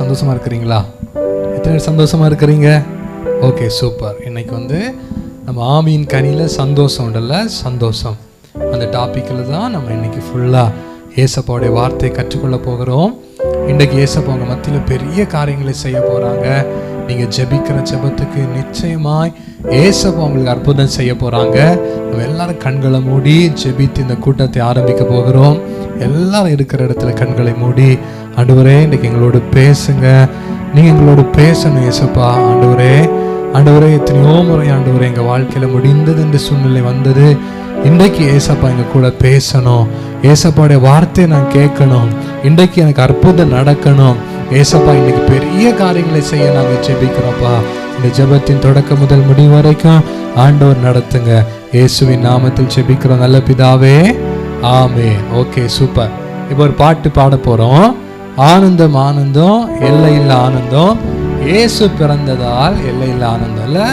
சந்தோஷமாக சந்தோஷமா இருக்கிறீங்களா? எத்தனை பேர் சந்தோஷமா இருக்கிறீங்க? ஓகே சூப்பர் இன்னைக்கு வந்து நம்ம ஆமியின் கனியில் சந்தோஷம் உடல சந்தோஷம். அந்த டாப்பிக்கில் தான் நம்ம இன்னைக்கு ஃபுல்லாக ஏசப்பாவுடைய வார்த்தையை கற்றுக்கொள்ள போகிறோம். இன்றைக்கு ஏசப்பா உங்கள் மத்தியில் பெரிய காரியங்களை செய்ய போகிறாங்க நீங்கள் ஜெபிக்கிற ஜெபத்துக்கு நிச்சயமாய் ஏசப்பா உங்களுக்கு அற்புதம் செய்ய போகிறாங்க நம்ம எல்லாரும் கண்களை மூடி ஜெபித்து இந்த கூட்டத்தை ஆரம்பிக்க போகிறோம். எல்லாரும் இருக்கிற இடத்துல கண்களை மூடி ஆண்டவரே இன்னைக்கு எங்களோட பேசுங்க. நீங்கள் எங்களோட பேசணும் ஏசப்பா ஆண்டவரே ஆண்டவரே எத்தனையோ முறை ஆண்டவரே எங்கள் வாழ்க்கையில் முடிந்தது என்ற சூழ்நிலை வந்தது. இன்றைக்கு ஏசப்பா எங்கள் கூட பேசணும். ஏசப்பாவுடைய வார்த்தையை நான் கேட்கணும். இன்றைக்கு எனக்கு அற்புதம் நடக்கணும். ஏசப்பா இன்னைக்கு பெரிய காரியங்களை செய்ய நாங்கள் ஜெபிக்கிறோம்ப்பா. இந்த ஜெபத்தின் தொடக்கம் முதல் முடிவு வரைக்கும் ஆண்டவர் நடத்துங்க. இயேசுவின் நாமத்தில் ஜெபிக்கிறோம். நல்ல பிதாவே ஆமே ஓகே சூப்பர். இப்போ ஒரு பாட்டு பாட போகிறோம் ஆனந்தம் ஆனந்தம் எல்லையில்லா ஆனந்தம். ஏசு பிறந்ததால் எல்லையில்லா ஆனந்தம் இல்லை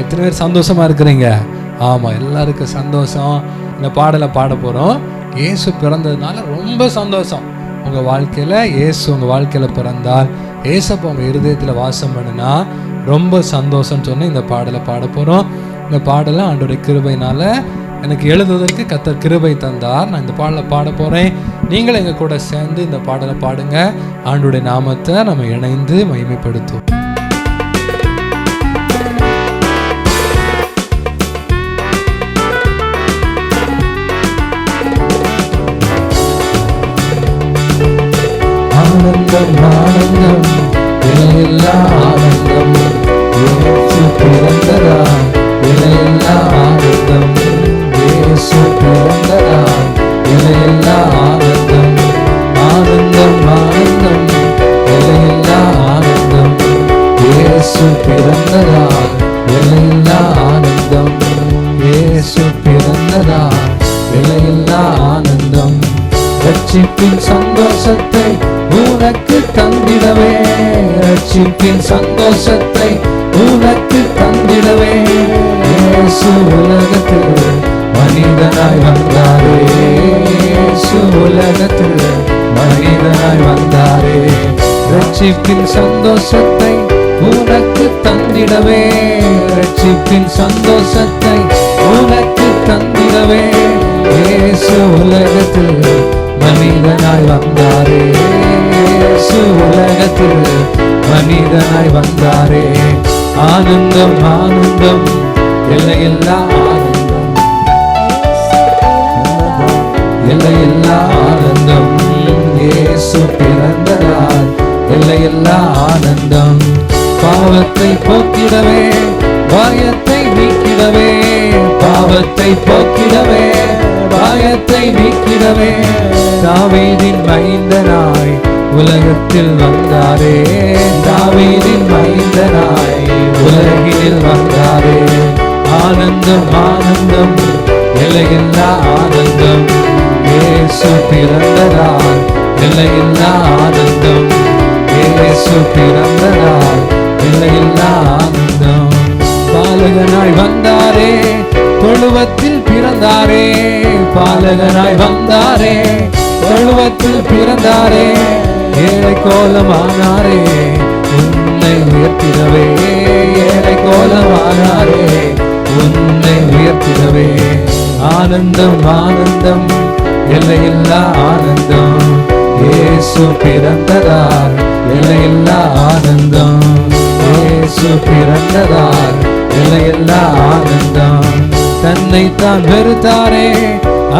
எத்தனை பேர் சந்தோஷமா இருக்கிறீங்க? ஆமாம் எல்லாருக்கும் சந்தோஷம். இந்த பாடலை பாட போகிறோம் ஏசு பிறந்ததுனால ரொம்ப சந்தோஷம். உங்கள் வாழ்க்கையில் ஏசு உங்கள் வாழ்க்கையில் பிறந்தால் ஏசப்போ உங்கள் இருதயத்தில் வாசம் பண்ணுனா ரொம்ப சந்தோஷம்னு சொன்ன இந்த பாடலை பாட போகிறோம் இந்த பாடலை ஆண்டோடைய கிருபையினால எனக்கு எழுதுவதற்கு கத்தர் கிருபை தந்தார். நான் இந்த பாடலை பாட போகிறேன் நீங்களும் எங்கள் கூட சேர்ந்து இந்த பாடலை பாடுங்க. ஆண்டுடைய நாமத்தை நம்ம இணைந்து மகிமைப்படுத்துவோம். ஆனந்தம் ஆனந்தம் இலையில்லா ஆனந்தம். பிறந்ததா? இலையில்லா ஆனந்தம். இயேசு பிறந்ததா இலையில்லா ஆனந்தம் ஆனந்தம் ஆனந்தம் இலையில்லா ஆனந்தம் இயேசு பிறந்ததா இலையில்லா ஆனந்தம் இயேசு பிறந்ததா இலையில்லா ஆனந்தம் ரட்சிப்பின் சந்தோஷத்தை உனக்கு தந்திடவே ரட்சிப்பின் சந்தோஷத்தை உனக்கு தந்திடவே இயேசு உலகத்தில் மனிதனாய் வந்தாரே. உலகத்தில் மனிதனாய் வந்தாரே. ரட்சிப்பின் சந்தோஷத்தை உனக்கு தந்திடவே. ரட்சிப்பின் சந்தோஷத்தை உனக்கு தந்திடவே. இயேசு உலகத்தில் மனிதனாய் வந்தாரே. இயேசு உலகத்தில் மனிதனாய் வந்தாரே. ஆனந்தம் ஆனந்தம் எல்லையெல்லாம் எல்லையில்லா ஆனந்தம். இயேசு பிறந்ததால் எல்லையில்லா ஆனந்தம். பாவத்தை போக்கிடவே பாயத்தை நீக்கிடவே பாவத்தை போக்கிடவே பாயத்தை நீக்கிடவே. தாவீதின் மைந்தனாய் உலகத்தில் வந்தாரே. தாவீதின் மைந்தனாய் உலகில் வந்தாரே. ஆனந்தம் ஆனந்தம் எல்லையில்லா இயேசு பிறந்ததால் எல்லையில்லா ஆனந்தம் இயேசு பிறந்ததால் எல்லையில்லா ஆனந்தம் பாலகனாய் வந்தாரே தொழுவத்தில் பிறந்தாரே. பாலகனாய் வந்தாரே தொழுவத்தில் பிறந்தாரே. ஏழை கோலமானாரே உன்னை உயர்த்திடவே. ஏழை கோலமானாரே உன்னை உயர்த்திடவே. ஆனந்தம் ஆனந்தம். எல்லையில்லா ஆனந்தம். இயேசு பிறந்ததால் எல்லையில்லா ஆனந்தம். இயேசு பிறந்ததால் எல்லையில்லா ஆனந்தம். தன்னை தான் வெறுத்தாரே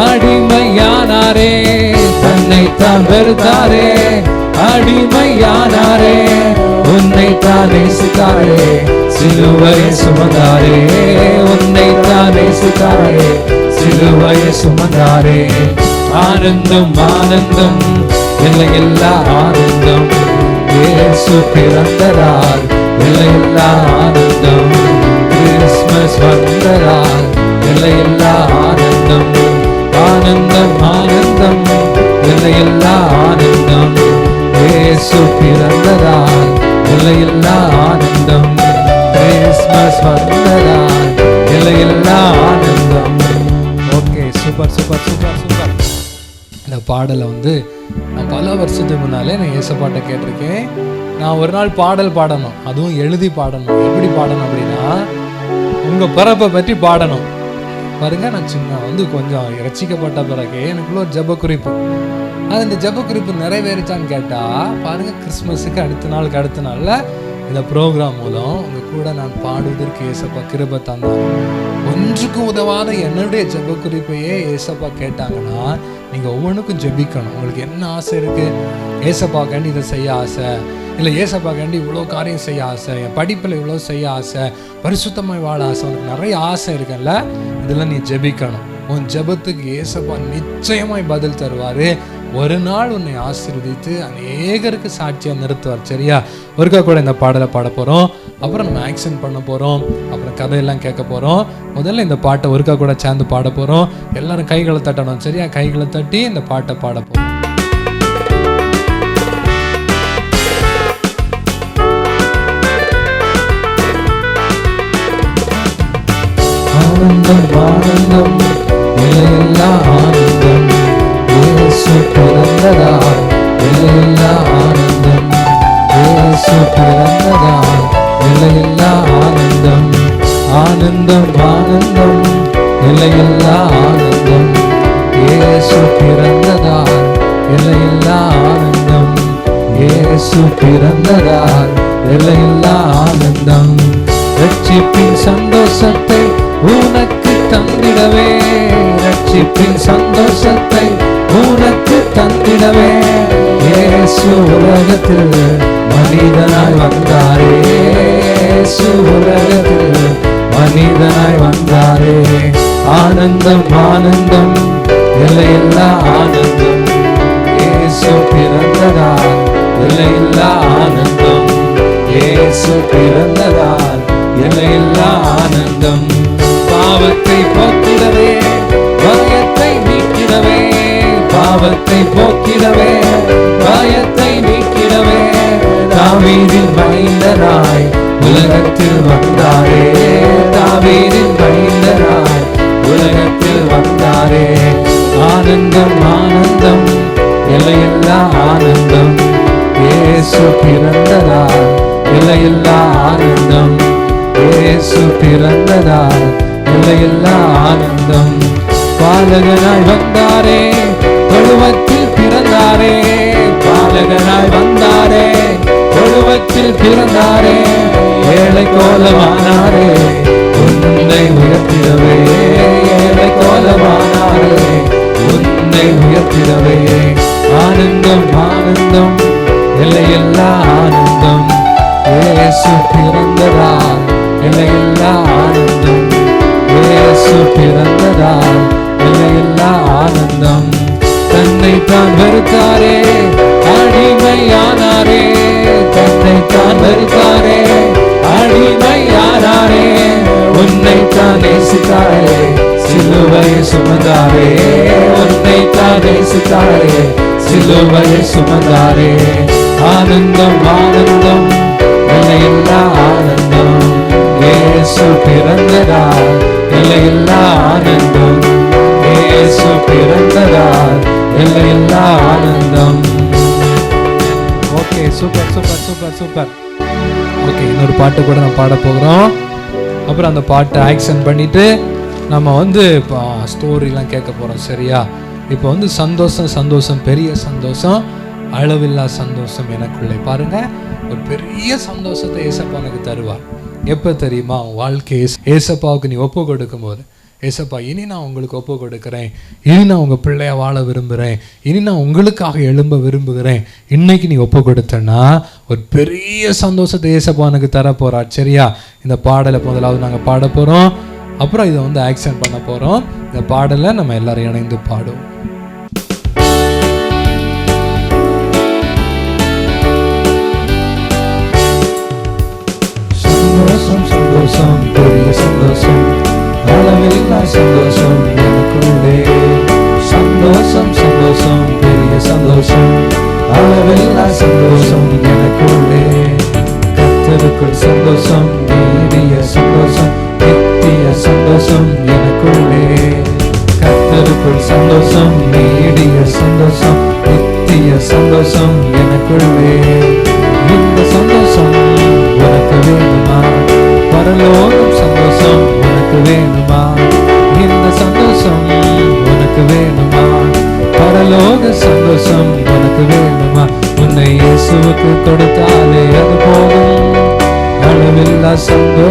அடிமையானாரே. தன்னை தான் வெறுத்தாரே அடிமையானாரே. உன்னை தானே நேசித்தாரே சிலுவை சுமந்தாரே. உன்னை தானே நேசித்தாரே சிலுவை சுமந்தாரே. ஆனந்தம் ஆனந்தம். எல்லையில்லா ஆனந்தம். இயேசு பிறந்ததால் எல்லையில்லா ஆனந்தம். கிறிஸ்மஸ் வந்ததால் எல்லையில்லா ஆனந்தம். ஆனந்தம் ஆனந்தம். எல்லையில்லா ஆனந்தம். இயேசு பிறந்ததால் எல்லையில்லா ஆனந்தம். கிறிஸ்மஸ் வந்ததால் எல்லையில்லா ஆனந்தம். Okay super super super. பாடலை வந்து நான் பல வருஷத்துக்கு முன்னாலே நான் ஏசப்பாட்டை கேட்டிருக்கேன். நான் ஒரு நாள் பாடல் பாடணும் அதுவும் எழுதி பாடணும். எப்படி பாடணும் அப்படின்னா உங்கள் பிறப்பை பற்றி பாடணும். பாருங்க நான் சின்ன வந்து கொஞ்சம் ரசிக்கப்பட்ட பிறகு எனக்குள்ள ஒரு ஜெப குறிப்பு அது இந்த ஜெப குறிப்பு நிறைவேறிச்சான்னு கேட்டால் பாருங்க கிறிஸ்மஸுக்கு அடுத்த நாளுக்கு அடுத்த நாளில் இந்த ப்ரோக்ராம் மூலம் உங்கள் கூட நான் பாடுவதற்கு ஏசப்பா கிருப தந்தான் ஒன்றுக்கும் உதவாத என்னுடைய ஜெப குறிப்பையே ஏசப்பா கேட்டாங்கன்னா நீங்கள் ஒவ்வொன்றுக்கும் ஜெபிக்கணும். உங்களுக்கு என்ன ஆசை இருக்குது ஏசப்பாக்காண்டி இதை செய்ய ஆசை. இல்லை ஏசப்பாக்காண்டி இவ்வளோ காரியம் செய்ய ஆசை. என் படிப்பில் இவ்வளோ செய்ய ஆசை. பரிசுத்தமாய் வாழ ஆசை. உனக்கு நிறைய ஆசை இருக்குல்ல? இதெல்லாம் நீ ஜெபிக்கணும். உன் ஜெபத்துக்கு ஏசப்பா நிச்சயமாய் பதில் தருவார். ஒரு நாள் உன்னை ஆசீர்வதித்து அநேகருக்கு சாட்சியாக நிறுத்துவார். சரியா? ஒருக்கா கூட இந்த பாடலை பாட போகிறோம் அப்புறம் நம்ம ஆக்ஷன் பண்ண போகிறோம் அப்புறம் கதையெல்லாம் கேட்க போகிறோம் முதல்ல இந்த பாட்டை ஒருக்கா கூட சேர்ந்து பாட போகிறோம் எல்லாரும் கைகளை தட்டணும். சரியா? கைகளை தட்டி இந்த பாட்டை பாட போகிறோம் ஆனந்தம் ஆனந்தம் எல்லையில்லா ஆனந்தம். இயேசு பிறந்ததால் எல்லையில்லா ஆனந்தம். இயேசு எல்லையில்லா ஆனந்தம். ஆனந்தம் ஆனந்தம். எல்லையில்லா ஆனந்தம். இயேசு பிறந்ததால் எல்லையில்லா ஆனந்தம். இயேசு பிறந்ததால் எல்லையில்லா ஆனந்தம். ரட்சிப்பின் சந்தோஷத்தை உனக்கு தந்திடவே. ரட்சிப்பின் சந்தோஷத்தை உனக்கு தந்திடவே. உலகத்தில் மனிதனாய் வந்தாரே. இயேசு உலகத்தில் மனிதனாய் வந்தாரே. ஆனந்தம் ஆனந்தம் எல்லையில்லா ஆனந்தம். ஏசு பிறந்ததால் எல்லையில்லா ஆனந்தம். ஏசு பிறந்ததால் எல்லையில்லா ஆனந்தம். பாவத்தை போக்கிடவே பாவத்தை போக்கிடவே பயத்தை நீக்கிடவே தாவீதின் மைந்தனாய் உலகத்தில் வந்தாரே தாவீதின் மைந்தனாய் உலகத்தில் வந்தாரே. ஆனந்தம் ஆனந்தம் எல்லையில்லா ஆனந்தம் இயேசு பிறந்ததால் எல்லையில்லா ஆனந்தம் இயேசு பிறந்ததால் எல்லையில்லா ஆனந்தம். பாலகனாய் வந்தாரே. தொழுவத்தில் பிறந்தாரே பாலகனாய் வந்தாரே. தொழுவத்தில் பிறந்தாரே ஏழை கோலமானாரே உன்னை உயர்த்திடவே ஏழை கோலமானாரே உன்னை உயர்த்திடவே ஆனந்தம் ஆனந்தம் எல்லையில்லா ஆனந்தம். ஏசு பிறந்ததால் எல்லையில்லா ஆனந்தம். ஏசு பிறந்ததால் எல்லையில்லா ஆனந்தம். தன்னை தான் வெறுத்தாரே அடிமையானாரே. தன்னை தான் வெறுத்தாரே அடிமையானாரே. உன்னை தான் நேசித்தாரே சிலுவை சுமந்தாரே. உன்னை தான் நேசித்தாரே சிலுவை சுமந்தாரே. ஆனந்தம் ஆனந்தம் நிலையில்லா ஆனந்தம். ஏசு பிறந்ததா நிலையில்லா ஆனந்தம். ஏசு பிறந்த எல்லையில்லா ஆனந்தம். Okay super super super super okay இன்னொரு பாட்டு கூட நம்ம பாட போகிறோம். அப்புறம் அந்த பாட்டை ஆக்ஷன் பண்ணிட்டு நம்ம வந்து இப்போ ஸ்டோரிலாம் கேட்க போகிறோம் சரியா? இப்போ வந்து சந்தோஷம் சந்தோஷம் பெரிய சந்தோஷம் அளவில்லா சந்தோஷம் எனக்குள்ளே பாருங்க. ஒரு பெரிய சந்தோஷத்தை ஏசப்பா எனக்கு தருவார். எப்போ தெரியுமா? உன் வாழ்க்கையை ஏசப்பாவுக்கு நீ ஒப்பு கொடுக்கும்போது. ஏசப்பா இனி நான் உங்களுக்கு ஒப்பு கொடுக்குறேன். இனி நான் உங்கள் பிள்ளைய வாழ விரும்புகிறேன் இனி நான் உங்களுக்காக எழும்ப விரும்புகிறேன். இன்னைக்கு நீ ஒப்பு கொடுத்தேன்னா ஒரு பெரிய சந்தோஷத்தை ஏசப்பா எனக்கு தர சரியா? இந்த பாடலை முதலாவது நாங்கள் பாட போகிறோம் அப்புறம் இதை வந்து ஆக்சன் பண்ண போகிறோம் இந்த பாடலை நம்ம எல்லோரும் இணைந்து பாடுவோம்.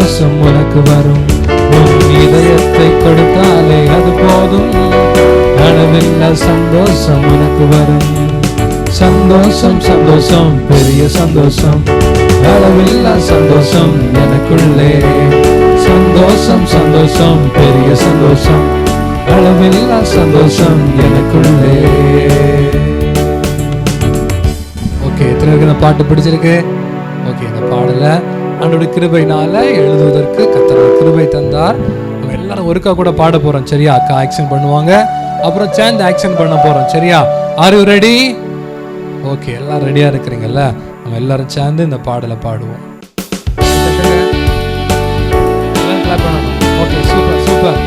சந்தோஷம் உனக்கு வரும். உன் இதயத்தை கொடுத்தாலே அது போதும். அளவில்லா சந்தோஷம் உனக்கு வரும். சந்தோஷம் சந்தோஷம் பெரிய சந்தோஷம். அளவில்லா சந்தோஷம் எனக்குள்ளே. சந்தோஷம் சந்தோஷம் பெரிய சந்தோஷம். அளவில்லா சந்தோஷம் எனக்குள்ளே. ஓகே எத்தனை பேருக்கு இந்த பாட்டு பிடிச்சிருக்கு? ஓகே இந்த பாடலை ஆண்டோட கிருபைனால எழுதுவதற்கு கத்தர் கிருபை தந்தார். நம்ம எல்லாரும் ஒருக்கா கூட பாட போறோம். சரியா? அக்கா ஆக்ஷன் பண்ணுவாங்க. அப்புறம் சேர்ந்து ஆக்ஷன் பண்ண போறோம். சரியா? ஆர் யூ ரெடி ஓகே எல்லாம் ரெடியா இருக்கிறீங்கல்ல? நம்ம எல்லாரும் சேர்ந்து இந்த பாடலை பாடுவோம். ஓகே சூப்பர் சூப்பர்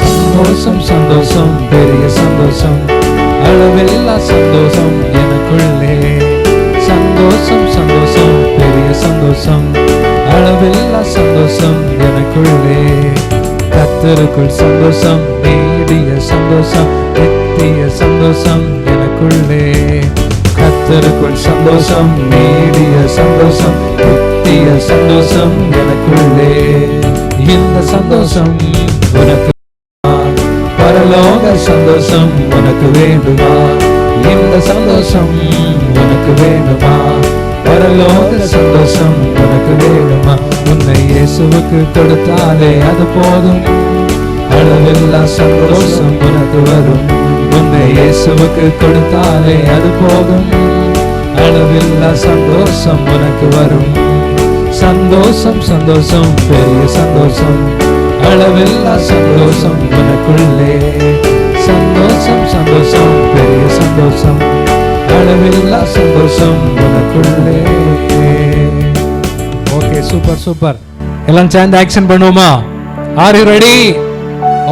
சந்தோஷம் சந்தோஷம் பெரிய சந்தோஷம். அளவில்லா சந்தோஷம் எனக்குள்ளே. சந்தோஷம் சந்தோஷம் பெரிய சந்தோஷம். அளவில்லா சந்தோஷம் எனக்குள்ளே கத்தருக்குள் சந்தோஷம் நீடிய சந்தோஷம் நித்திய சந்தோஷம் எனக்குள்ளே கத்தருக்குள் சந்தோஷம் நீடிய சந்தோஷம் நித்திய சந்தோஷம் எனக்குள்ளே இந்த சந்தோஷம் உனக்கு பரலோக சந்தோஷம் உனக்கு வேண்டுமா? இந்த சந்தோஷம் உனக்கு வேணுமா பரலோக சந்தோஷம் உனக்கு வேணுமா உன்னை இயேசுவுக்கு கொடுத்தாலே அது போதும். அளவில்லா சந்தோஷம் உனக்கு வரும். உன்னை இயேசுவுக்கு கொடுத்தாலே அது போதும். அளவில்லா சந்தோஷம் உனக்கு வரும். சந்தோஷம் சந்தோஷம் பெரிய சந்தோஷம். அளவில்லா சந்தோஷம் உனக்குள்ளே. அளவில்லா சந்தோஷம் உனக்குள்ளே. ஓகே சூப்பர் சூப்பர் எல்லாம் சேர்ந்து ஆக்ஷன் பண்ணுவோமா? ஆர் யூ ரெடி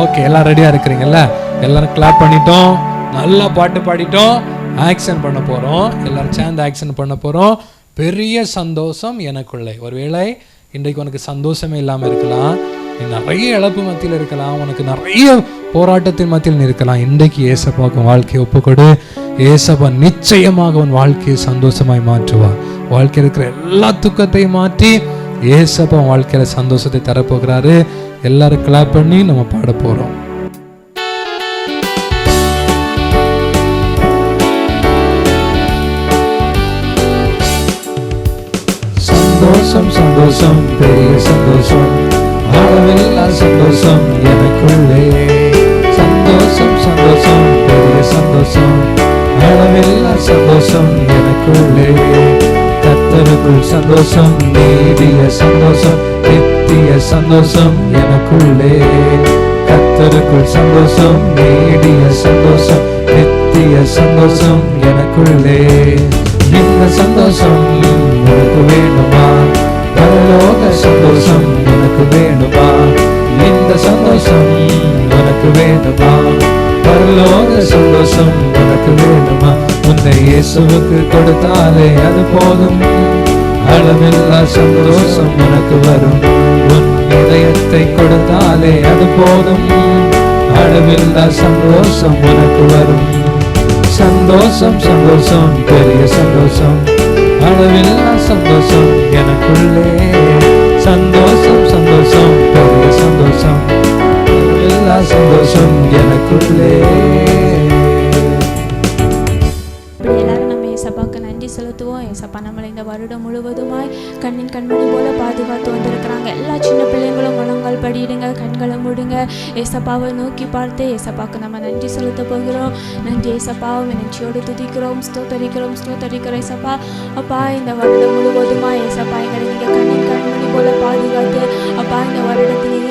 ஓகே எல்லாம் ரெடியா இருக்கிறீங்கல்ல? எல்லாரும் கிளாப் பண்ணிட்டோம். நல்லா பாட்டு பாடிட்டோம். ஆக்ஷன் பண்ண போறோம். எல்லாரும் சேர்ந்து ஆக்ஷன் பண்ண போறோம். பெரிய சந்தோஷம் எனக்குள்ளே. ஒருவேளை இன்றைக்கு உனக்கு சந்தோஷமே இல்லாமல் இருக்கலாம். நீ நிறைய இழப்பு மத்தியில் இருக்கலாம். உனக்கு நிறைய போராட்டத்தின் மத்தியில் நீ இருக்கலாம். இன்றைக்கு ஏசப்பாக்கு வாழ்க்கையை ஒப்புக்கொடு. ஏசப்பா நிச்சயமாக உன் வாழ்க்கையை சந்தோஷமாய் மாற்றுவார். வாழ்க்கையில் இருக்கிற எல்லா துக்கத்தையும் மாற்றி ஏசப்பா வாழ்க்கையில சந்தோஷத்தை தரப்போகிறாரு. எல்லாரும் கிளாப் பண்ணி நம்ம பாட போறோம். சந்தோஷம் சந்தோஷம் பெரிய சந்தோஷம். அளவில்லா சந்தோஷம் எனக்குள்ளே. சந்தோஷம் சந்தோஷம் பெரிய சந்தோஷம். அளவில்லா சந்தோஷம் எனக்குள்ளே. கத்தருக்குள் சந்தோஷம் நீடிய சந்தோஷம் நித்திய சந்தோஷம் எனக்குள்ளே. கத்தருக்குள் சந்தோஷம் நீடிய சந்தோஷம் நித்திய சந்தோஷம் எனக்குள்ளே. இந்த சந்தோஷம் உனக்கு வேணுமா பரலோக சந்தோஷம் உனக்கு வேணுமா இந்த சந்தோஷம் உனக்கு வேணுமா பரலோக சந்தோஷம் உனக்கு வேண்டுமா? உன்னை இயேசுவுக்கு கொடுத்தாலே அது போதும். அளவில்லா சந்தோஷம் உனக்கு வரும். உன் இதயத்தை கொடுத்தாலே அது போதும். அளவில்லா சந்தோஷம் உனக்கு வரும். சந்தோஷம் சந்தோஷம் பெரிய சந்தோஷம். அளவில்லா சந்தோஷம் எனக்குள்ளே. சந்தோஷம் சந்தோஷம் பெரிய சந்தோஷம். எல்லா சந்தோஷம் எனக்குள்ளே. நம்ம நன்றி செலுத்துவோம். ஏசப்பா நம்மளை இந்த வருடம் முழுவதுமாய் கண்ணின் கண்மணி போல பாதுகாத்து வந்திருக்கிறாங்க. எல்லா சின்ன பிள்ளைங்களும் முழங்கால் படியிடுங்க கண்களை மூடுங்க. ஏசப்பாவை நோக்கி பார்த்து ஏசப்பாக்கு நம்ம நன்றி செலுத்த போகிறோம். நன்றி ஏசப்பாவை நன்றியோடு துதிக்கிறோம் ஸ்தோத்தரிக்கிறோம் ஸ்தோத்தரிக்கிறோம். ஏசப்பா அப்பா இந்த வருடம் முழுவதுமாய் ஏசப்பா எங்களை நீங்கள் கண்ணின் கண்மணி போல பாதுகாத்து அப்பா இந்த வருடத்தில்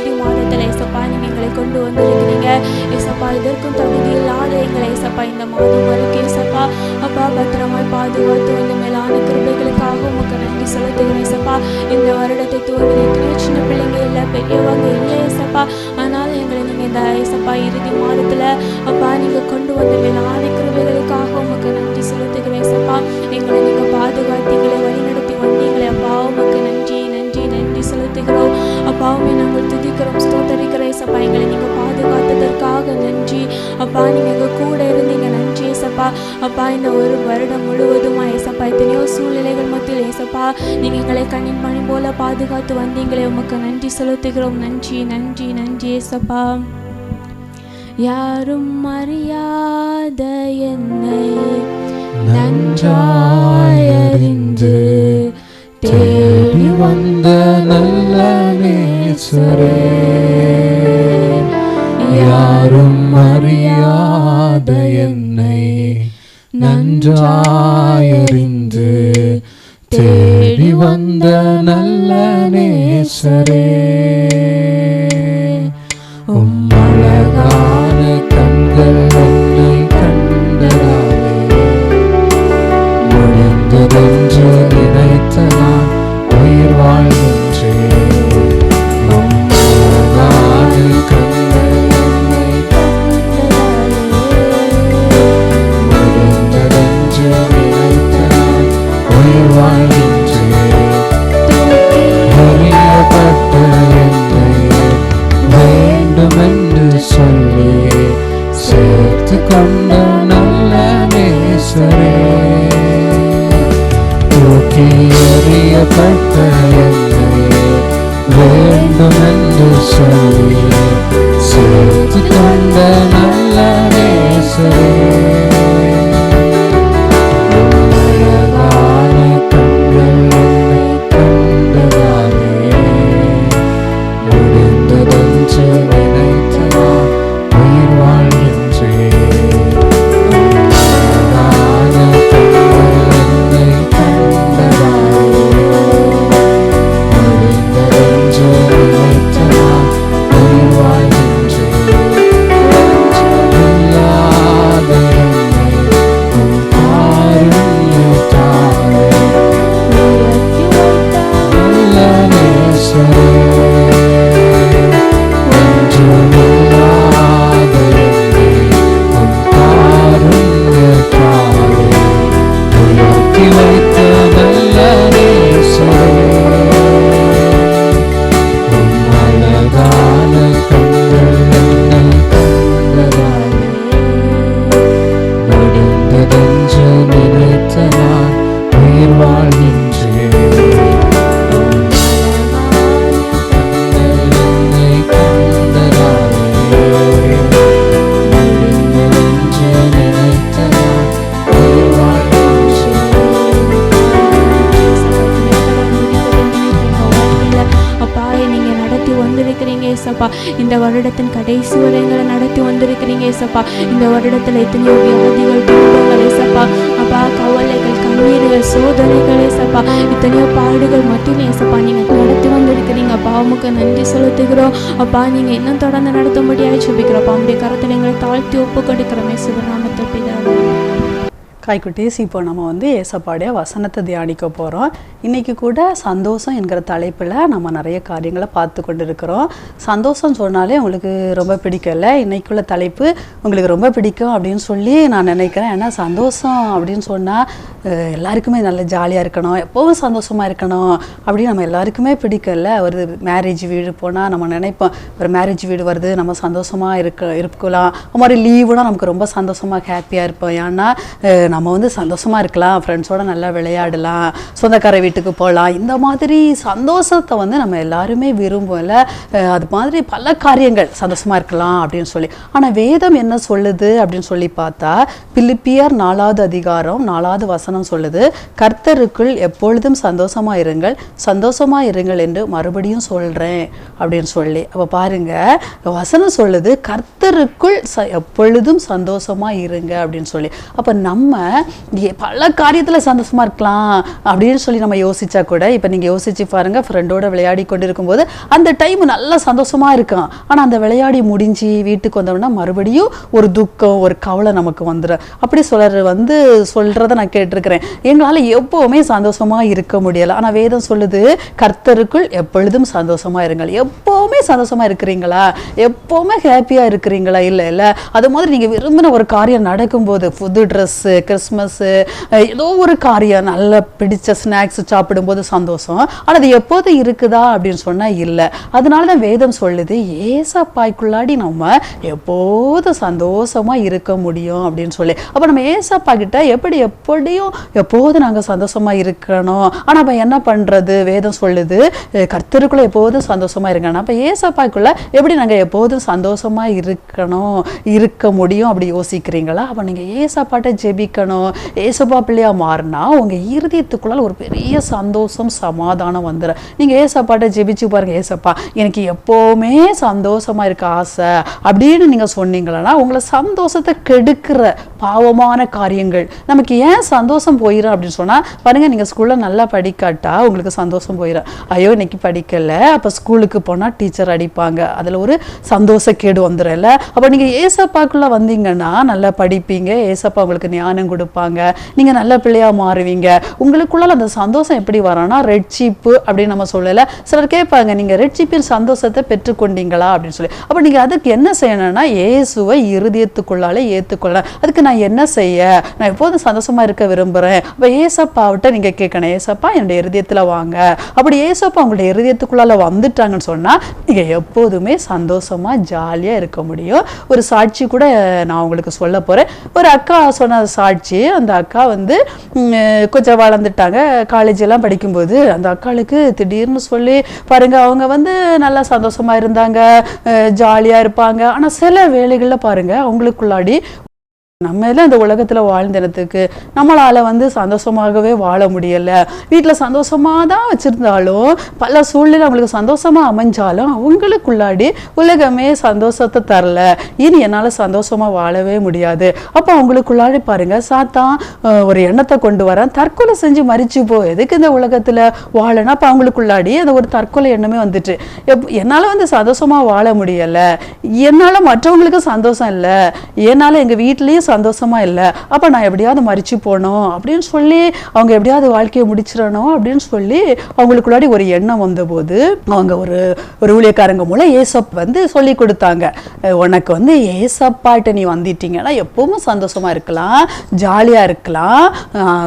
இடத்துல மாதத்தில் ஏசப்பா நீங்கள் எங்களை கொண்டு வந்திருக்கிறீங்க. ஏசப்பா இதற்கும் தகுதி இல்லாத எங்களை ஏசப்பா இந்த மாதம் வரைக்கும் ஏசப்பா அப்பா பத்திரமாய் பாதுகாத்து வந்த மேலான கிருபைகளுக்காக உமக்கு நன்றி செலுத்துகிறேன் ஏசப்பா இந்த வருடத்தை துவங்கின சின்ன பிள்ளைங்க இல்லை பெரியவங்க இல்லை ஏசப்பா ஆனால் எங்களை நீங்கள் இந்த இந்த ஏசப்பா இறுதி மாதத்தில் அப்பா நீங்கள் கொண்டு வந்த மேலான நாங்கள் துதிக்கிறோம் ஸ்தோத்தரிக்கிறோம் ஏசப்பா எங்களை நீங்கள் பாதுகாத்ததற்காக நன்றி. அப்பா நீங்கள் எங்கள் கூட இருந்தீங்க. நன்றி ஏசப்பா. அப்பா இந்த ஒரு வருடம் முழுவதுமா ஏசப்பா எத்தனையோ சூழ்நிலைகள் மத்தியில் ஏசப்பா நீங்கள் எங்களை கண்ணின் மணி போல பாதுகாத்து வந்தீங்களே. உமக்கு நன்றி செலுத்துகிறோம். நன்றி நன்றி நன்றி ஏசப்பா. யாரும் அறியாத என்னை நன்றாயறிந்து தேடி வந்த நல்ல நேசரே யாரும் அறியாத என்னை நன்றாயறிந்து தேடி வந்த நல்ல நேசரே. இடத்துல எத்தனையோ வியாதிகள் துன்பங்களை சப்பா. அப்பா கவலைகள் கண்ணீர்கள் சோதனைகள் சப்பா. இத்தனையோ பாடுகள் மட்டும் ஏசப்பா நீங்க நடத்தி வந்திருக்கிறீங்க. அப்பா உமக்கு நன்றி செலுத்துகிறோம். அப்பா நீங்க இன்னும் தொடர்ந்து நடத்தும்படியாக சுபிக்கிறோம் அப்பா உங்களுடைய கருத்தில் எங்களை தாழ்த்தி ஒப்பு கொடுக்கிறோமே சிவநாமத்தை பிதாவே. காய்க்குட்டீஸ் இப்போ நம்ம வந்து ஏசப்பாடைய வசனத்தை தியானிக்க போகிறோம் இன்றைக்கி கூட சந்தோஷம் என்கிற தலைப்பில் நம்ம நிறைய காரியங்களை பார்த்து கொண்டு இருக்கிறோம் சந்தோஷம் சொன்னாலே உங்களுக்கு ரொம்ப பிடிக்கல இன்றைக்குள்ள தலைப்பு உங்களுக்கு ரொம்ப பிடிக்கும் அப்படின்னு சொல்லி நான் நினைக்கிறேன். ஏன்னா சந்தோஷம் அப்படின்னு சொன்னால் எல்லாருக்குமே நல்ல ஜாலியாக இருக்கணும். எப்போவும் சந்தோஷமாக இருக்கணும். அப்படின்னு நம்ம எல்லாருக்குமே பிடிக்கல ஒரு மேரேஜ் வீடு போனால் நம்ம நினைப்போம் ஒரு மேரேஜ் வீடு வருது நம்ம சந்தோஷமாக இருக்க இருக்கலாம். அது மாதிரி லீவுனால் நமக்கு ரொம்ப சந்தோஷமாக ஹாப்பியாக இருப்போம். ஏன்னா நம்ம வந்து சந்தோஷமாக இருக்கலாம் ஃப்ரெண்ட்ஸோட நல்லா விளையாடலாம் சொந்தக்கார வீட்டுக்கு போகலாம் இந்த மாதிரி சந்தோஷத்தை வந்து நம்ம எல்லாருமே விரும்பும்ல. அது மாதிரி பல காரியங்கள் சந்தோஷமாக இருக்கலாம் அப்படின்னு சொல்லி. ஆனால் வேதம் என்ன சொல்லுது அப்படின்னு சொல்லி பார்த்தா பிலிப்பியர் நாலாவது அதிகாரம் நாலாவது வசனம் சொல்லுது கர்த்தருக்குள் எப்பொழுதும் சந்தோஷமாக இருங்கள் சந்தோஷமாக இருங்கள் என்று மறுபடியும் சொல்கிறேன் அப்படின்னு சொல்லி. அப்போ பாருங்கள் வசனம் சொல்லுது கர்த்தருக்குள் ச எப்பொழுதும் சந்தோஷமாக இருங்க அப்படின்னு சொல்லி. அப்போ நம்ம பல காரியத்தில் சந்தோஷமாக இருக்கலாம் அப்படின்னு சொல்லி நம்ம யோசிச்சா கூட இப்போ நீங்கள் யோசிச்சு பாருங்க ஃப்ரெண்டோட விளையாடி கொண்டு இருக்கும்போது அந்த டைம் நல்லா சந்தோஷமாக இருக்கும் ஆனால் அந்த விளையாடி முடிஞ்சு வீட்டுக்கு வந்தோம்னா மறுபடியும் ஒரு துக்கம் ஒரு கவலை நமக்கு வந்துடும் அப்படி சொல்கிற வந்து சொல்கிறத நான் கேட்டிருக்கிறேன். எங்களால் எப்போவுமே சந்தோஷமா இருக்க முடியலை. ஆனால் வேதம் சொல்லுது கர்த்தருக்குள் எப்பொழுதும் சந்தோஷமா இருங்கள். எப்போவுமே சந்தோஷமா இருக்கிறீங்களா? எப்போவுமே ஹாப்பியாக இருக்கிறீங்களா? இல்லை இல்லை. அது மாதிரி நீங்கள் விரும்பின ஒரு காரியம் நடக்கும்போது புது ட்ரெஸ்ஸு கிறிஸ்மஸ்ஸு ஏதோ ஒரு காரியம் நல்ல பிடிச்ச ஸ்நாக்ஸ் சாப்பிடும்போது சந்தோஷம். ஆனால் அது எப்போது இருக்குதா அப்படின்னு சொன்னால் இல்லை. அதனால தான் வேதம் சொல்லுது ஏசப்பாய்க்குள்ளாடி நம்ம எப்போதும் சந்தோஷமாக இருக்க முடியும் அப்படின்னு சொல்லி. அப்போ நம்ம ஏசப்பா கிட்ட எப்படி எப்படியும் எப்போதும் நாங்கள் சந்தோஷமா இருக்கணும்? ஆனால் அப்போ என்ன பண்ணுறது வேதம் சொல்லுது கர்த்தருக்குள்ளே எப்போதும் சந்தோஷமா இருக்கணும்? அப்போ ஏசப்பாக்குள்ள எப்படி நாங்கள் எப்போதும் சந்தோஷமாக இருக்கணும் இருக்க முடியும் அப்படி யோசிக்கிறீங்களா? அப்போ நீங்கள் ஏசப்பாட்டை ஜெபிக்கணும். ஏசப்பா பிள்ளையா மாறினா உங்கள் இருதயத்துக்குள்ளால் ஒரு பெரிய சந்தோஷம் சமாதானம் வந்துடும் நீங்கள் ஏசப்பாட்ட ஜெபிச்சு பாருங்க ஏசப்பா எனக்கு எப்போவுமே சந்தோஷமா இருக்க ஆசை அப்படின்னு நீங்கள் சொன்னீங்களா உங்களை சந்தோஷத்தை கெடுக்கிற பாவமான காரியங்கள். நமக்கு ஏன் சந்தோஷம் போயிடும் அப்படின்னு சொன்னால் பாருங்க நீங்கள் ஸ்கூலில் நல்லா படிக்காட்டா உங்களுக்கு சந்தோஷம் போயிடும் ஐயோ இன்னைக்கு படிக்கலை அப்போ ஸ்கூலுக்கு போனால் டீச்சர் அடிப்பாங்க. அதில் ஒரு சந்தோஷ கேடு வந்துடும்ல அப்போ நீங்கள் ஏசப்பாக்குள்ளே வந்தீங்கன்னா நல்லா படிப்பீங்க ஏசப்பா உங்களுக்கு ஞானம் கொடுப்பாங்க. நீங்க நல்ல பிள்ளையா மாறுவீங்க. உங்களுக்குள்ள அந்த சந்தோஷம் எப்படி வரோன்னா ரெட் சீப்பு அப்படின்னு நம்ம சொல்லல. சிலர் கேட்பாங்க நீங்க ரெட்சிப்பின் சந்தோஷத்தை பெற்றுக்கொண்டீங்களா? அப்படின்னு சொல்லி. அப்போ நீங்க அதுக்கு என்ன செய்யணும்னா இயேசுவை இருதயத்துக்குள்ளாலே ஏத்துக்கொள்ளணும். அதுக்கு நான் என்ன செய்ய? நான் எப்போதும் சந்தோஷமா இருக்க விரும்புறேன். அப்ப ஏசப்பாவிட்ட நீங்க கேட்கணும் ஏசப்பா என்னுடைய இருதயத்தில் வாங்க. அப்படி ஏசப்பா உங்களுடைய இருதயத்துக்குள்ளால வந்துட்டாங்கன்னு சொன்னா நீங்க எப்போதுமே சந்தோஷமா ஜாலியா இருக்க முடியும். ஒரு சாட்சி கூட நான் உங்களுக்கு சொல்ல போறேன். ஒரு அக்கா சொன்ன சாட்சி அந்த அக்கா வந்து கொஞ்சம் வளர்ந்துட்டாங்க. காலேஜ் எல்லாம் படிக்கும்போது அந்த அக்காளுக்கு திடீர்னு சொல்லி பாருங்க அவங்க வந்து நல்லா சந்தோஷமா இருந்தாங்க ஜாலியா இருப்பாங்க. ஆனா சில வேலைகளில் பாருங்க அவங்களுக்குள்ளாடி நம்ம எல்லாம் இந்த உலகத்துல வாழ்ந்தனத்துக்கு நம்மளால வந்து சந்தோஷமாகவே வாழ முடியல. வீட்டுல சந்தோஷமா தான் வச்சிருந்தாலும் பல சூழ்நிலை அவங்களுக்கு சந்தோஷமா அமைஞ்சாலும் அவங்களுக்குள்ளாடி உலகமே சந்தோஷத்தை தரல. இனி என்னால சந்தோஷமா வாழவே முடியாது. அப்போ அவங்களுக்குள்ளாடி பாருங்க சாத்தான் ஒரு எண்ணத்தை கொண்டு வரேன். தற்கொலை செஞ்சு மறிச்சு போ எதுக்கு இந்த உலகத்துல வாழனா அப்போ அவங்களுக்குள்ளாடி அந்த ஒரு தற்கொலை எண்ணமே வந்துட்டு. எப்- என்னால் வந்து சந்தோஷமா வாழ முடியல. என்னால மற்றவங்களுக்கு சந்தோஷம் இல்லை. என்னால் எங்கள் வீட்லேயும் சந்தோஷமா இல்லை. அப்போ நான் எப்படியாவது மறிச்சு போகணும் அப்படின்னு சொல்லி அவங்க எப்படியாவது வாழ்க்கையை முடிச்சிடணும் அப்படின்னு சொல்லி அவங்களுக்குள்ளாடி ஒரு எண்ணம் வந்தபோது அவங்க ஒரு ஒரு ஊழியக்காரங்க மூலம் ஏசப் வந்து சொல்லி கொடுத்தாங்க. உனக்கு வந்து ஏசப்பாட்ட நீ வந்துட்டீங்கன்னா எப்பவும் சந்தோஷமா இருக்கலாம் ஜாலியாக இருக்கலாம்.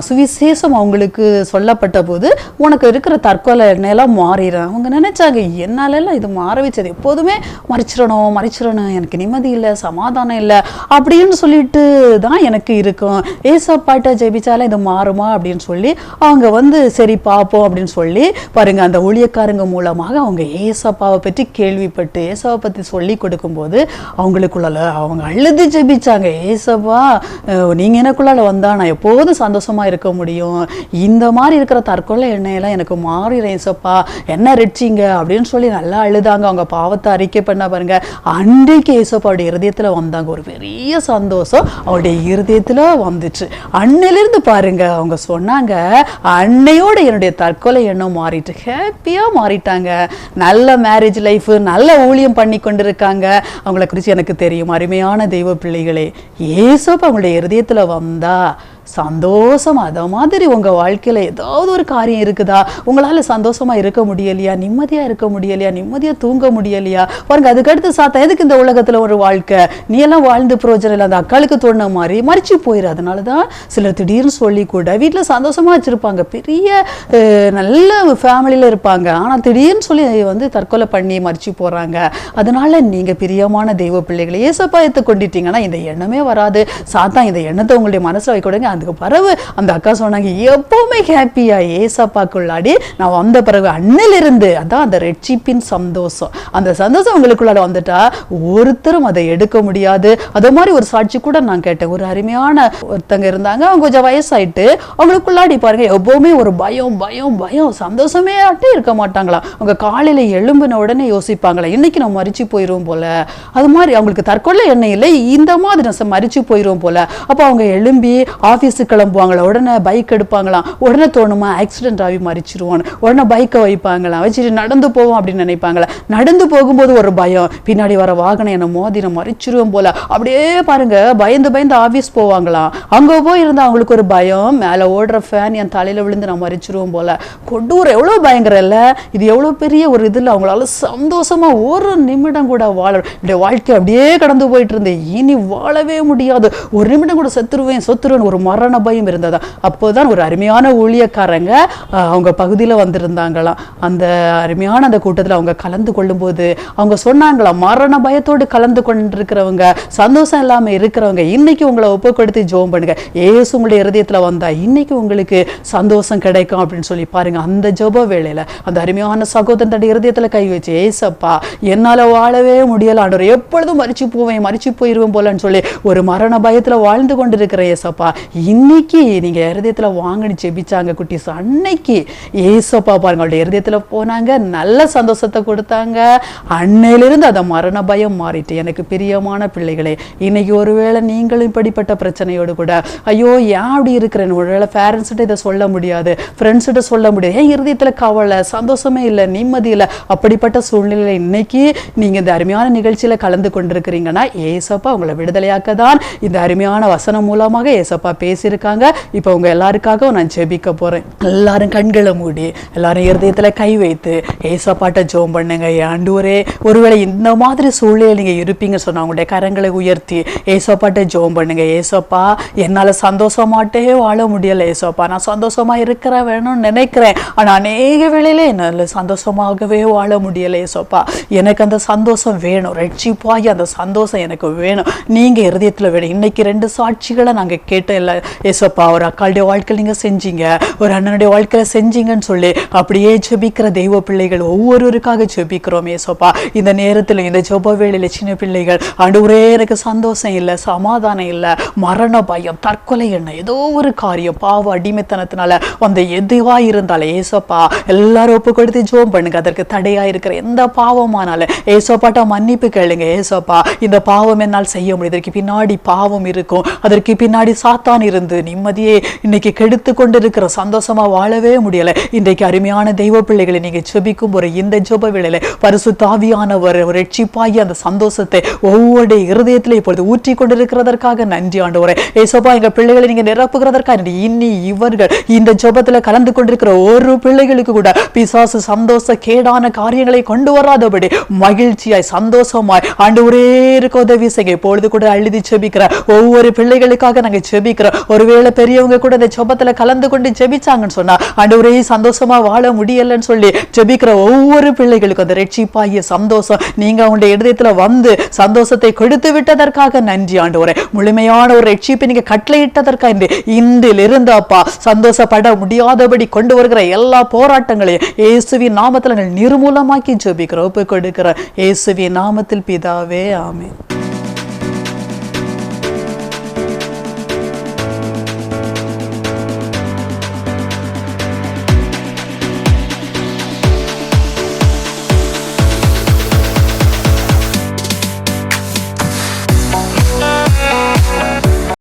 சுவிசேஷம் அவங்களுக்கு சொல்லப்பட்ட போது உனக்கு இருக்கிற தற்கொலை எண்ணெயெல்லாம் மாறிடும். அவங்க நினைச்சாங்க என்னாலெல்லாம் இது மாற வச்சது. எப்போதுமே மறிச்சிடணும் மறிச்சிடணும். எனக்கு நிம்மதி இல்லை சமாதானம் இல்லை. அப்படின்னு சொல்லிட்டு தான் எனக்கு இருக்கும். ஏசப்பாட்ட ஜெபிச்சாலே இது மாறுமா அப்படின்னு சொல்லி அவங்க வந்து சரி பார்ப்போம் அப்படின்னு சொல்லி பாருங்க அந்த ஊழியக்காரங்க மூலமாக அவங்க ஏசப்பாவை பற்றி கேள்விப்பட்டு ஏசாவை பற்றி சொல்லி கொடுக்கும்போது அவங்களுக்குள்ள அவங்க அழுது ஜெபிச்சாங்க. ஏசப்பா நீங்கள் எனக்குள்ளால வந்தா நான் எப்போதும் சந்தோஷமா இருக்க முடியும்? இந்த மாதிரி இருக்கிற தற்கொலை எண்ணெயெல்லாம் எனக்கு மாறிடும் ஏசப்பா. என்ன ரெட்சிங்க? அப்படின்னு சொல்லி நல்லா அழுதாங்க. அவங்க பாவத்தை அறிக்கை பண்ண பாருங்க. அன்றைக்கு ஏசப்பாவுடைய இருதயத்துல வந்தாங்க. ஒரு பெரிய சந்தோஷம். அவருடைய இருதயத்துல வந்துச்சு. அன்னையிலிருந்து பாருங்க அவங்க சொன்னாங்க அன்னையோட என்னுடைய தற்கொலை எண்ணம் மாறிட்டு ஹாப்பியாக மாறிட்டாங்க. நல்ல மேரேஜ் லைஃப் நல்ல ஊழியம் பண்ணி கொண்டிருக்காங்க. அவங்கள குறித்து எனக்கு தெரியும் அருமையான தெய்வ பிள்ளைகளே. ஏசோப்பா அவங்களுடைய இருதயத்துல வந்தா சந்தோஷமாக அதை மாதிரி உங்கள் வாழ்க்கையில் ஏதாவது ஒரு காரியம் இருக்குதா? உங்களால் சந்தோஷமா இருக்க முடியலையா? நிம்மதியாக இருக்க முடியலையா? நிம்மதியாக தூங்க முடியலையா? பாருங்க அதுக்கடுத்து சாத்தா எதுக்கு இந்த உலகத்தில் ஒரு வாழ்க்கை? நீ எல்லாம் வாழ்ந்து பிரோஜனம் இல்லை அந்த அக்காளுக்கு தோணுன மாதிரி மறிச்சு போயிடுறதுனால தான் சிலர் திடீர்னு சொல்லி கூட வீட்டில் சந்தோஷமாக வச்சுருப்பாங்க. பெரிய நல்ல ஃபேமிலியில் இருப்பாங்க. ஆனால் திடீர்னு சொல்லி வந்து தற்கொலை பண்ணி மறிச்சு போகிறாங்க அதனால நீங்கள் பிரியமான தெய்வ பிள்ளைகளை ஏசப்பா கொண்டுட்டீங்கன்னா இந்த எண்ணமே வராது. சாத்தா இந்த எண்ணத்தை உங்களுடைய மனசில் வைக்கூடாங்க. அதுக்கு பிறகு அந்த அக்கா சொன்னாங்க எப்பவுமே ஹாப்பியா ஏசப்பாக்குள்ளாடி நான் வந்த பிறகு அண்ணிலிருந்து அதான் அந்த ரெட்சிப்பின் சந்தோஷம். அந்த சந்தோஷம் உங்களுக்குள்ளாட வந்துட்டா ஒருத்தரும் அதை எடுக்க முடியாது. அதே மாதிரி ஒரு சாட்சி கூட நான் கேட்டேன். ஒரு அருமையான ஒருத்தங்க இருந்தாங்க. அவங்க கொஞ்சம் வயசாயிட்டு அவங்களுக்குள்ளாடி பாருங்க எப்பவுமே ஒரு பயம் பயம் பயம். சந்தோஷமே ஆட்டே இருக்க மாட்டாங்களா அவங்க காலையில எழும்பின உடனே யோசிப்பாங்களா இன்னைக்கு நம்ம மறிச்சு போயிடுவோம் போல. அது மாதிரி அவங்களுக்கு தற்கொலை எண்ணெய் இல்லை. இந்த மாதிரி நம்ம மறிச்சு போயிடுவோம் போல. அப்போ அவங்க எழும்பி ஆஃபீஸ் ஆஃபீஸுக்கு கிளம்புவாங்களா? உடனே பைக் எடுப்பாங்களாம். உடனே தோணுமா ஆக்சிடென்ட் ஆகி மறிச்சிருவான் உடனே பைக்கை வைப்பாங்களாம். வச்சுட்டு நடந்து போவோம் அப்படின்னு நினைப்பாங்களா? நடந்து போகும்போது ஒரு பயம். பின்னாடி வர வாகனம் என்ன மோதி நான் போல. அப்படியே பாருங்க பயந்து பயந்து ஆஃபீஸ் போவாங்களாம். அங்கே போய் இருந்தால் அவங்களுக்கு ஒரு பயம். மேலே ஓடுற ஃபேன் என் தலையில் விழுந்து நான் மறிச்சிருவோம் போல. கொடூரம் எவ்வளோ பயங்கரம் இல்லை? இது எவ்வளோ பெரிய ஒரு இதில் அவங்களால சந்தோஷமா ஒரு நிமிடம் கூட வாழ இப்படி வாழ்க்கை அப்படியே கடந்து போயிட்டு இருந்தேன் இனி வாழவே முடியாது. ஒரு நிமிடம் கூட செத்துருவேன் சொத்துருவேன் ஒரு மரண பயம் இருந்ததா. அப்போதான் ஒரு அருமையான ஊழியக்காரங்க அவங்க பகுதியில் வந்திருந்தாங்களாம். அந்த அருமையான அந்த கூட்டத்தில் அவங்க கலந்து கொள்ளும்போது அவங்க சொன்னாங்களாம் மரண பயத்தோடு கலந்து கொண்டிருக்கிறவங்க சந்தோஷம் இல்லாமல் இருக்கிறவங்க இன்னைக்கு உங்களை ஒப்பு கொடுத்து ஜோம் பண்ணுங்க. ஏசு உங்களுடைய இருதயத்தில் வந்தா இன்னைக்கு உங்களுக்கு சந்தோஷம் கிடைக்கும் அப்படின்னு சொல்லி பாருங்க. அந்த ஜோப வேளையில அந்த அருமையான சகோதரனுடைய இருதயத்தில் கை வச்சு ஏசப்பா என்னால வாழவே முடியல ஆண்டவர் எப்பொழுதும் மறிச்சு போவேன் மறிச்சு போயிருவேன் போலன்னு சொல்லி ஒரு மரண பயத்துல வாழ்ந்து கொண்டிருக்கிற ஏசப்பா இன்னைக்கு நீங்கள் இருதயத்தில் வாங்கன்னு ஜெபிச்சாங்க குட்டீஸ். அன்னைக்கு ஏசப்பா பாருங்க அவருடைய போனாங்க நல்ல சந்தோஷத்தை கொடுத்தாங்க. அன்னையிலிருந்து அந்த மரண பயம் மாறிட்டு எனக்கு பிரியமான பிள்ளைகளே இன்னைக்கு ஒருவேளை நீங்களும் இப்படிப்பட்ட பிரச்சனையோடு கூட ஐயோ ஏன் அப்படி இருக்கிறேன் ஒருவேளை பேரண்ட்ஸ்கிட்ட இதை சொல்ல முடியாது ஃப்ரெண்ட்ஸ்கிட்ட சொல்ல முடியாது. ஏன் இருதயத்தில் கவலை சந்தோஷமே இல்லை நிம்மதி இல்லை? அப்படிப்பட்ட சூழ்நிலையில் இன்னைக்கு நீங்கள் இந்த அருமையான நிகழ்ச்சியில் கலந்து கொண்டிருக்கிறீங்கன்னா ஏசப்பா உங்களை விடுதலையாக்க தான் இந்த அருமையான வசனம் மூலமாக ஏசப்பா பேசியிருக்காங்க. இப்போ உங்க எல்லாருக்காக நான் ஜெபிக்க போறேன். எல்லாரும் கண்களை மூடி எல்லாரும் இருதயத்தில் கை வைத்து ஏசப்பாட்ட ஜோம் பண்ணுங்க. ஆண்டவரே ஒருவேளை இந்த மாதிரி சூழ்நிலையில் நீங்கள் இருப்பீங்க சொன்னால் உங்களுடைய கரங்களை உயர்த்தி ஏசப்பாட்ட ஜோம் பண்ணுங்க. ஏசப்பா என்னால சந்தோஷமாட்டே வாழ முடியல ஏசப்பா. நான் சந்தோஷமா இருக்கிற வேணும்னு நினைக்கிறேன். ஆனா அநேக வேளையில என்னால சந்தோஷமாகவே வாழ முடியல ஏசப்பா. எனக்கு அந்த சந்தோஷம் வேணும். ரட்சிப்பாகி அந்த சந்தோஷம் எனக்கு வேணும். நீங்க இருதயத்தில் வேணும். இன்னைக்கு ரெண்டு சாட்சிகளை நாங்க கேட்டோம் எல்லா ஏசப்பா ஒரு அக்காளுடைய வாழ்க்கையில் நீங்கள் செஞ்சீங்க ஒரு அண்ணனுடைய வாழ்க்கையில் செஞ்சீங்கன்னு சொல்லி அப்படியே ஜெபிக்கிற தெய்வ பிள்ளைகள் ஒவ்வொருவருக்காக ஜெபிக்கிறோம் ஏசப்பா. இந்த நேரத்தில் இந்த ஜெப வேளையில சின்ன பிள்ளைகள் ஆண்டவரே எனக்கு சந்தோஷம் இல்லை சமாதானம் இல்லை மரண பயம் தற்கொலை என்ன ஏதோ ஒரு காரியம் பாவ அடிமைத்தனத்தினால வந்த எதுவாக இருந்தாலும் ஏசப்பா எல்லாரும் ஒப்பு கொடுத்து ஜோம் பண்ணுங்க. அதற்கு தடையாக இருக்கிற எந்த பாவமானாலும் ஏசப்பாட்ட மன்னிப்பு கேளுங்க ஏசப்பா. இந்த பாவம் என்னால் செய்ய முடியும் இதற்கு பின்னாடி பாவம் இருக்கும். அதற்கு பின்னாடி சாத்தான் இருந்து நிம்மதியே இன்னைக்கு கெடுத்து கொண்டிருக்கிற சந்தோஷமா வாழவே முடியல. இன்றைக்கு அருமையான தெய்வ பிள்ளைகளை நீங்க ஜெபிக்கும் ஒரு இந்த ஜெப வேளையில பரிசு தாவியானவர் ஒரு ரட்சிப்பாகி அந்த சந்தோஷத்தை ஒவ்வொரு இருதயத்தில் இப்பொழுது ஊற்றி கொண்டிருக்கிறதற்காக நன்றி ஆண்டவரே. ஏசோபா எங்க பிள்ளைகளை நீங்க நிரப்புகிறதற்காக இனி இவர்கள் இந்த ஜெபத்துல கலந்து கொண்டிருக்கிற ஒரு பிள்ளைகளுக்கு கூட பிசாசு சந்தோஷ கேடான காரியங்களை கொண்டு வராதபடி மகிழ்ச்சியாய் சந்தோஷமாய் ஆண்டு ஒரே இருக்க உதவி செய்ய இப்பொழுது கூட அழுதி செபிக்கிற ஒவ்வொரு பிள்ளைகளுக்காக நாங்க செபிக்கிறோம். ஒருவேளை பெரியவங்க கூட இந்த ஜெபத்துல கலந்து கொண்டு ஜெபிச்சாங்கன்னு சொன்னா ஆண்டவரே சந்தோஷமா வாழ முடியலன்னு சொல்லி ஜெபிக்கிற ஒவ்வொரு பிள்ளைகளுக்கும் அந்த ரட்சிப்பாகிய சந்தோஷம் நீங்க அவங்களுடைய இருதயத்துல வந்து சந்தோஷத்தை கொடுத்து விட்டதற்காக நன்றி ஆண்டவரே. முழுமையான ஒரு ரட்சிப்பை நீங்க கட்டளையிட்டதற்காக நன்றி. இன்றிலிருந்து அப்பா சந்தோஷப்பட முடியாதபடி கொண்டு வருகிற எல்லா போராட்டங்களையும் இயேசுவின் நாமத்தில் நாங்கள் நிர்மூலமாக்கி ஜெபிக்கிறோம் ஒப்பு கொடுக்கிற இயேசுவின் நாமத்தில் பிதாவே ஆமே